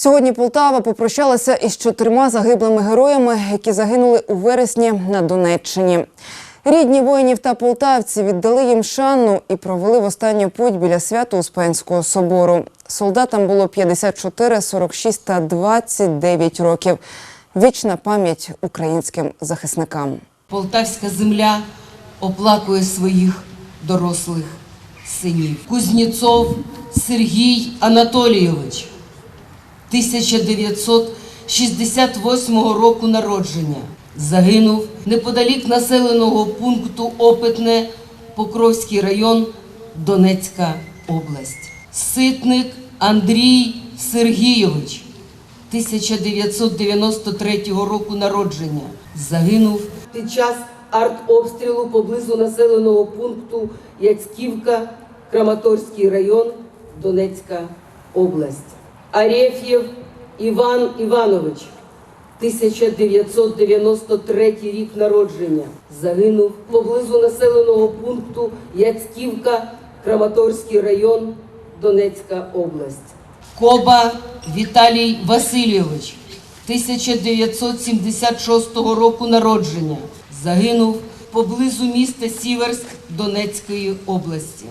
Сьогодні Полтава попрощалася із чотирма загиблими героями, які загинули у вересні на Донеччині. Рідні воїнів та полтавці віддали їм шану і провели в останню путь біля Свято-Успенського собору. Солдатам було 54, 46 та 29 років. Вічна пам'ять українським захисникам. Полтавська земля оплакує своїх дорослих синів. Кузнєцов Сергій Анатолійович, 1968 року народження, загинув неподалік населеного пункту Опитне, Покровський район, Донецька область. Ситник Андрій Сергійович, 1993 року народження. Загинув під час артобстрілу поблизу населеного пункту Яцьківка, Краматорський район, Донецька область. Арефєв Іван Іванович, 1993 рік народження. Загинув поблизу населеного пункту Яцьківка, Краматорський район, Донецька область. Коба Віталій Васильович, 1976 року народження. Загинув поблизу міста Сіверськ Донецької області.